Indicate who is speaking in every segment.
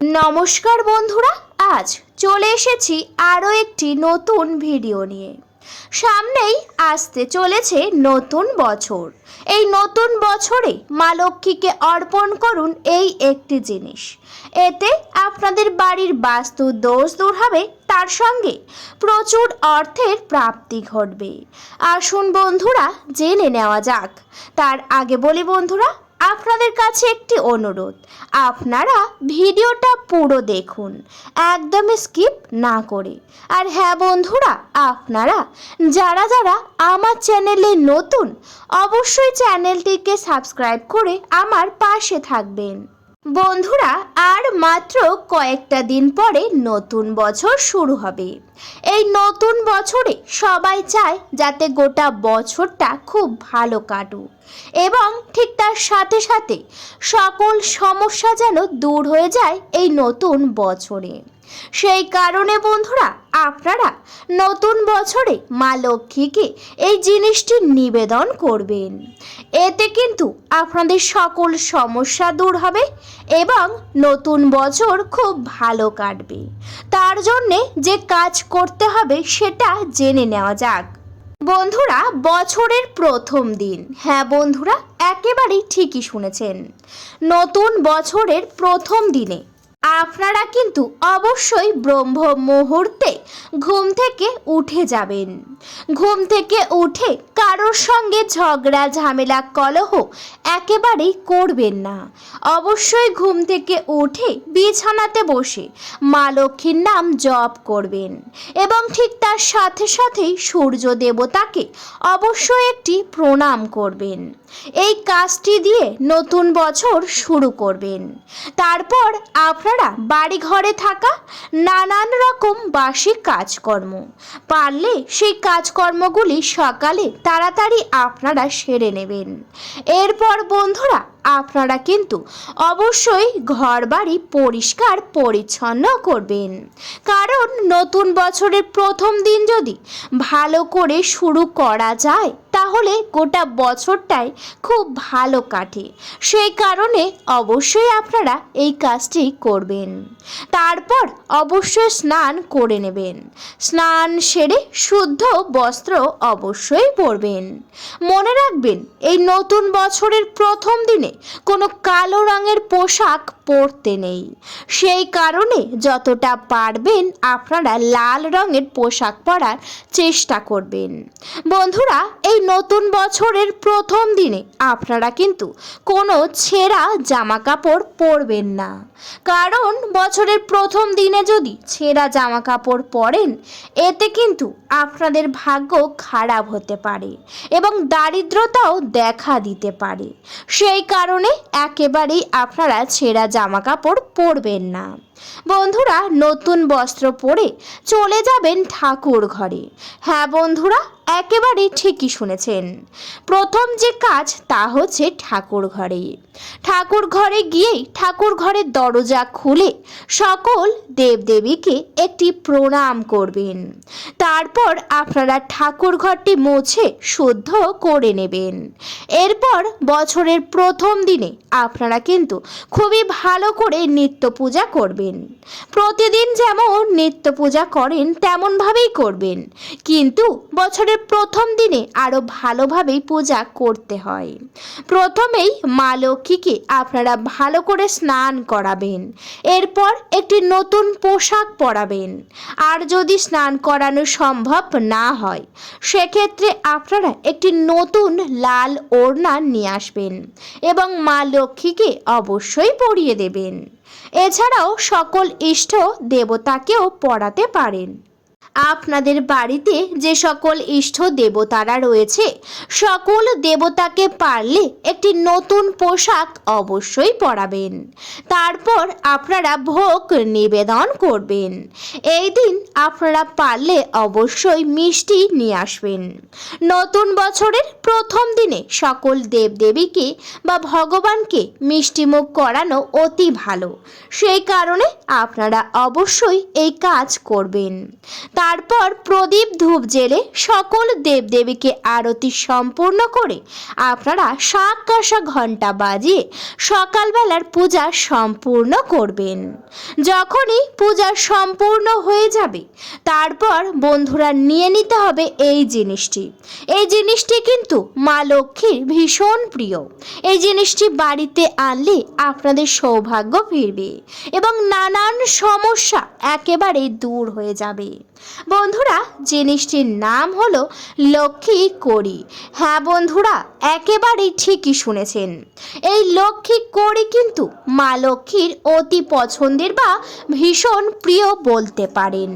Speaker 1: নমস্কার বন্ধুরা, আজ চলে এসেছি আরও একটি নতুন ভিডিও নিয়ে। সামনেই আসতে চলেছে নতুন বছর। এই নতুন বছরে মা লক্ষ্মীকে অর্পণ করুন এই একটি জিনিস। এতে আপনাদের বাড়ির বাস্তু দোষ দূর হবে, তার সঙ্গে প্রচুর অর্থের প্রাপ্তি ঘটবে। আসুন বন্ধুরা, জেনে নেওয়া যাক। তার আগে বলি বন্ধুরা আপনাদের কাছে একটি অনুরোধ। আপনারা ভিডিওটা পুরো দেখুন, একদমই স্কিপ না করে। আর হ্যাঁ বন্ধুরা, আপনারা যারা যারা আমার চ্যানেলে নতুন, অবশ্যই চ্যানেলটিকে সাবস্ক্রাইব করে আমার পাশে থাকবেন। বন্ধুরা, আর মাত্র কয়েকটা দিন পরে নতুন বছর শুরু হবে। এই নতুন বছরে সবাই চায় যাতে গোটা বছরটা খুব ভালো কাটুক এবং ঠিক তার সাথে সাথে সকল সমস্যা যেন দূর হয়ে যায় এই নতুন বছরে। সেই কারণে বন্ধুরা, আপনারা নতুন বছরে মা লক্ষ্মীকে এই জিনিসটি নিবেদন করবেন। এতে কিন্তু আপনাদের সকল সমস্যা দূর হবে এবং নতুন বছর খুব ভালো কাটবে। তার জন্যে যে কাজ করতে হবে সেটা জেনে নেওয়া যাক। বন্ধুরা, বছরের প্রথম দিন। হ্যাঁ বন্ধুরা, একেবারেই ঠিকই শুনেছেন। নতুন বছরের প্রথম দিনে আপনারা কিন্তু অবশ্যই ব্রহ্ম মুহূর্তে ঘুম থেকে উঠে যাবেন। ঘুম থেকে উঠে কারোর সঙ্গে ঝগড়া, ঝামেলা, কলহ একেবারেই করবেন না। অবশ্যই ঘুম থেকে উঠে বিছানাতে বসে মা লক্ষ্মীর নাম জপ করবেন এবং ঠিক তার সাথে সাথেই সূর্য দেবতাকে অবশ্যই একটি প্রণাম করবেন। এই কাজটি দিয়ে নতুন বছর শুরু করবেন। তারপর আপনারা বাড়ি ঘরে থাকা নানান রকম বাসি কাজকর্ম। পারলে সেই কাজকর্মগুলি সকালে তাড়াতাড়ি আপনারা সেরে নেবেন। এরপর বন্ধুরা আপনারা কিন্তু অবশ্যই ঘর বাড়ি পরিষ্কার পরিচ্ছন্ন করবেন। কারণ নতুন বছরের প্রথম দিন যদি ভালো করে শুরু করা যায়, তাহলে গোটা বছরটাই খুব ভালো কাটে। সেই কারণে অবশ্যই আপনারা এই কাজটি করবেন। তারপর অবশ্যই স্নান করে নেবেন। স্নান সেরে শুদ্ধ বস্ত্র অবশ্যই পরবেন। মনে রাখবেন, এই নতুন বছরের প্রথম দিনে কোনো কালো রঙের পোশাক পরতে নেই। সেই কারণে যতটা পারবেন আপনারা লাল রঙের পোশাক পরার চেষ্টা করবেন। বন্ধুরা, এই নতুন বছরের প্রথম দিনে আপনারা কিন্তু কোনো ছেঁড়া জামা কাপড় পরবেন না। কারণ বছরের প্রথম দিনে যদি ছেঁড়া জামা কাপড় পরেন, এতে কিন্তু আপনাদের ভাগ্য খারাপ হতে পারে এবং দারিদ্রতাও দেখা দিতে পারে। সেই কারণে একেবারেই আপনারা ছেঁড়া জামা কাপড় পরবেন না। বন্ধুরা, নতুন বস্ত্র পরে চলে যাবেন ঠাকুর ঘরে। হ্যাঁ বন্ধুরা একেবারেই ঠিকই শুনেছেন। প্রথম যে কাজ তা হচ্ছে ঠাকুর ঘরে। ঠাকুর ঘরে গিয়েই ঠাকুর ঘরের দরজা খুলে সকল দেবদেবীকে একটি প্রণাম করবেন। তারপর আপনারা ঠাকুর ঘরটি মুছে শুদ্ধ করে নেবেন। এরপর বছরের প্রথম দিনে আপনারা কিন্তু খুবই ভালো করে নিত্য পূজা করবেন। প্রতিদিন যেমন নিত্য পূজা করেন, তেমনভাবেই করবেন। কিন্তু বছরের প্রথম দিনে আরও ভালোভাবেই পূজা করতে হয়। প্রথমেই মা লক্ষ্মীকে আপনারা ভালো করে স্নান করাবেন। এরপর একটি নতুন পোশাক পরাবেন। আর যদি স্নান করানো সম্ভব না হয়, সেক্ষেত্রে আপনারা একটি নতুন লাল ওড়না নিয়ে আসবেন এবং মা লক্ষ্মীকে অবশ্যই পরিয়ে দেবেন। এছাড়াও সকল ইষ্ট দেবতাকেও পড়াতে পারেন। আপনাদের বাড়িতে যে সকল ইষ্ট দেবতারা রয়েছে, সকল দেবতাকে পারলে একটি নতুন পোশাক অবশ্যই পরাবেন। তারপর আপনারা ভোগ নিবেদন করবেন। এই দিন আপনারা পারলে অবশ্যই মিষ্টি নিয়ে আসবেন। নতুন বছরের প্রথম দিনে সকল দেবদেবীকে বা ভগবানকে মিষ্টিমুখ করানো অতি ভালো। সেই কারণে আপনারা অবশ্যই এই কাজ করবেন। তারপর প্রদীপ ধূপ জেলে সকল দেবদেবীকে আরতি সম্পূর্ণ করে আপনারা শাক কাঁসা ঘণ্টা বাজিয়ে সকালবেলার পূজা সম্পূর্ণ করবেন। যখনই পূজা সম্পূর্ণ হয়ে যাবে, তারপর বন্ধুরা নিয়ে নিতে হবে এই জিনিসটি। এই জিনিসটি কিন্তু মা লক্ষ্মীর ভীষণ প্রিয়। এই জিনিসটি বাড়িতে আনলে আপনাদের সৌভাগ্য ফিরবে এবং নানান সমস্যা একেবারে দূর হয়ে যাবে। বন্ধুরা, জিনিসটির নাম হলো লক্ষ্মী কড়ি। হ্যাঁ বন্ধুরা, একেবারেই ঠিকই শুনেছেন। এই লক্ষ্মী কড়ি কিন্তু মা লক্ষ্মীর অতি পছন্দের বা ভীষণ প্রিয় বলতে পারেন।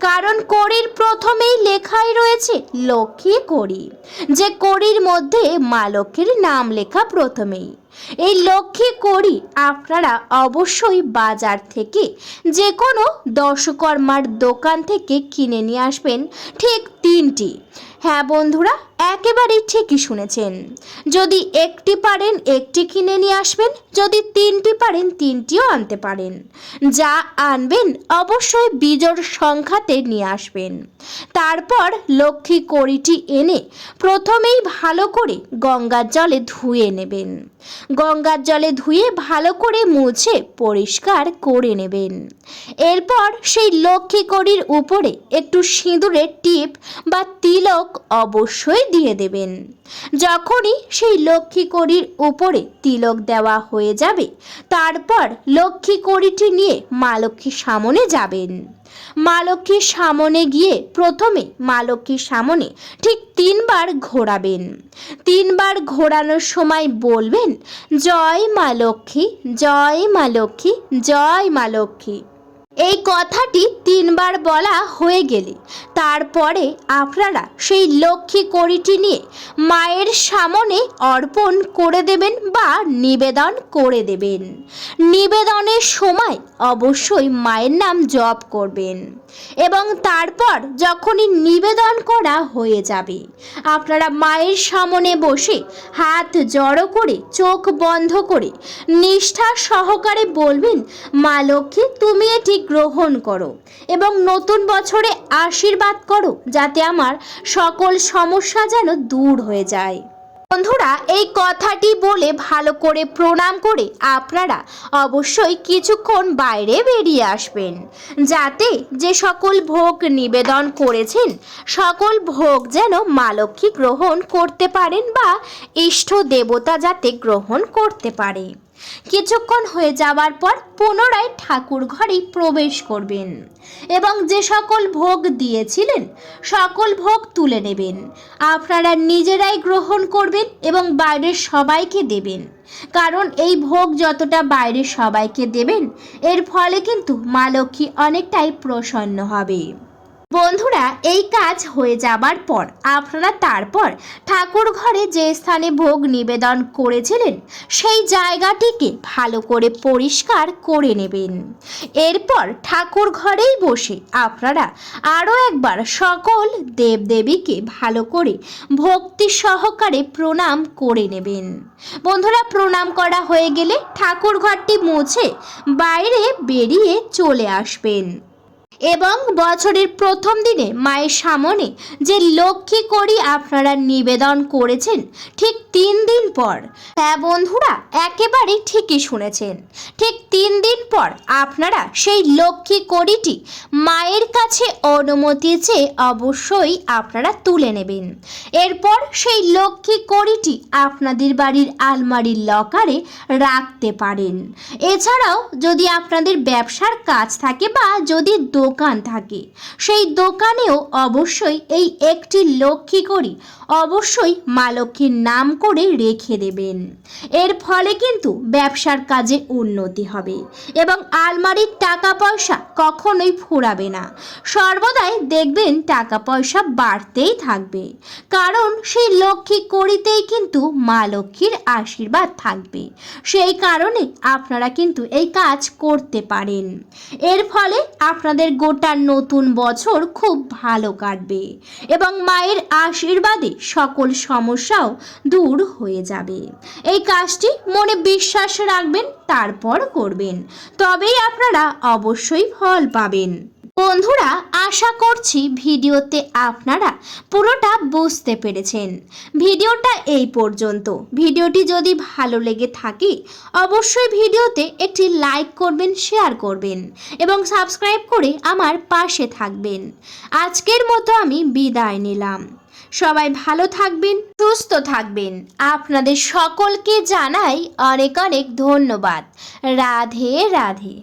Speaker 1: কারণ কড়ির প্রথমেই লেখাই রয়েছে লক্ষ্মী কড়ি। যে কড়ির মধ্যে মা লক্ষ্মীর নাম লেখা প্রথমেই। এই লক্ষ্যে করি আপনারা অবশ্যই বাজার থেকে যে কোনো দশকর্মার দোকান থেকে কিনে নিয়ে আসবেন ঠিক তিনটি। হ্যাঁ বন্ধুরা একেবারেই ঠিকই শুনেছেন। যদি একটি পারেন একটি কিনে নিয়ে আসবেন, যদি তিনটি পারেন তিনটিও আনতে পারেন। যা আনবেন অবশ্যই বিজোড় সংখ্যাতে নিয়ে আসবেন। তারপর লক্ষ্মী কড়িটি এনে প্রথমেই ভালো করে গঙ্গার জলে ধুয়ে নেবেন। গঙ্গার জলে ধুয়ে ভালো করে মুছে পরিষ্কার করে নেবেন। এরপর সেই লক্ষ্মী কড়ির উপরে একটু সিঁদুরের টিপ বা তিলক অবশ্যই দিয়ে দেবেন। যখনই সেই লক্ষ্মী কড়ির উপরে তিলক দেওয়া হয়ে যাবে, তারপর লক্ষ্মী কড়িটি নিয়ে মা লক্ষ্মীর সামনে যাবেন। মা লক্ষ্মীর সামনে গিয়ে প্রথমে মা লক্ষ্মীর সামনে ঠিক তিনবার ঘোরাবেন। তিনবার ঘোরানোর সময় বলবেন, জয় মা লক্ষ্মী, জয় মা লক্ষ্মী, জয় মা লক্ষ্মী। এই কথাটি তিনবার বলা হয়ে গেলে তারপরে আপনারা সেই লক্ষ্মী কড়িটি নিয়ে মায়ের সামনে অর্পণ করে দেবেন বা নিবেদন করে দেবেন। নিবেদনের সময় অবশ্যই মায়ের নাম জপ করবেন এবং তারপর যখনই নিবেদন করা হয়ে যাবে, আপনারা মায়ের সামনে বসে হাত জড়ো করে, চোখ বন্ধ করে নিষ্ঠা সহকারে বলবেন, মা লক্ষ্মী, তুমি এটি গ্রহণ করো এবং নতুন বছরে আশীর্বাদ করো যাতে আমার সকল সমস্যা যেন দূর হয়ে যায়। বন্ধুরা, এই কথাটি বলে ভালো করে প্রণাম করে আপনারা অবশ্যই কিছুক্ষণ বাইরে বেরিয়ে আসবেন, যাতে যে সকল ভোগ নিবেদন করেছেন, সকল ভোগ যেন মা লক্ষ্মী গ্রহণ করতে পারেন বা ইষ্ট দেবতা যাতে গ্রহণ করতে পারে। কিছুক্ষণ হয়ে যাওয়ার পর পুনরায় ঠাকুর ঘরে প্রবেশ করবেন এবং যে সকল ভোগ দিয়েছিলেন, সকল ভোগ তুলে নেবেন। আপনারা নিজেরাই গ্রহণ করবেন এবং বাইরের সবাইকে দেবেন। কারণ এই ভোগ যতটা বাইরের সবাইকে দেবেন, এর ফলে কিন্তু মা লক্ষ্মী অনেকটাই প্রসন্ন হবে। বন্ধুরা, এই কাজ হয়ে যাবার পর আপনারা তারপর ঠাকুর ঘরে যে স্থানে ভোগ নিবেদন করেছিলেন, সেই জায়গাটিকে ভালো করে পরিষ্কার করে নেবেন। এরপর ঠাকুর ঘরেই বসে আপনারা আরও একবার সকল দেবদেবীকে ভালো করে ভক্তি সহকারে প্রণাম করে নেবেন। বন্ধুরা, প্রণাম করা হয়ে গেলে ঠাকুর ঘরটি মুছে বাইরে বেরিয়ে চলে আসবেন। এবং বছরের প্রথম দিনে মায়ের সামনে যে লক্ষ্মী করি আপনারা নিবেদন করেছেন, ঠিক তিন দিন পর। হ্যাঁ বন্ধুরা, একেবারে ঠিকই শুনেছেন। ঠিক তিন দিন পর আপনারা সেই লক্ষ্মী কড়িটি মায়ের কাছে অনুমতি চেয়ে অবশ্যই আপনারা তুলে নেবেন। এরপর সেই লক্ষ্মী কড়িটি আপনাদের বাড়ির আলমারির লকারে রাখতে পারেন। এছাড়াও যদি আপনাদের ব্যবসার কাজ থাকে বা যদি দোকান থাকে। সেই দোকানেও অবশ্যই এই একটি লক্ষ্মী করি অবশ্যই মা লক্ষ্মীর নাম করে রেখে দেবেন। এর ফলে কিন্তু ব্যবসার কাজে উন্নতি হবে এবং আলমারির টাকা পয়সা কখনোই ফুরাবে না। সর্বদাই দেখবেন টাকা পয়সা বাড়তেই থাকবে। কারণ সেই লক্ষ্মী করিতেই কিন্তু মা লক্ষ্মীর আশীর্বাদ থাকবে। সেই কারণে আপনারা কিন্তু এই কাজ করতে পারেন। এর ফলে আপনাদের গোটা নতুন বছর খুব ভালো কাটবে এবং মায়ের আশীর্বাদে সকল সমস্যাও দূর হয়ে যাবে। এই কাজটি মনে বিশ্বাস রাখবেন, তারপর করবেন। তবেই আপনারা অবশ্যই ফল পাবেন। বন্ধুরা, আশা করছি ভিডিওতে আপনারা পুরোটা বুঝতে পেরেছেন। ভিডিওটা এই পর্যন্ত। ভিডিওটি যদি ভালো লেগে থাকে, অবশ্যই ভিডিওতে একটি লাইক করবেন, শেয়ার করবেন এবং সাবস্ক্রাইব করে আমার পাশে থাকবেন। আজকের মতো আমি বিদায় নিলাম। সবাই ভালো থাকবেন, সুস্থ থাকবেন। আপনাদের সকলকে জানাই অনেক অনেক ধন্যবাদ। রাধে রাধে।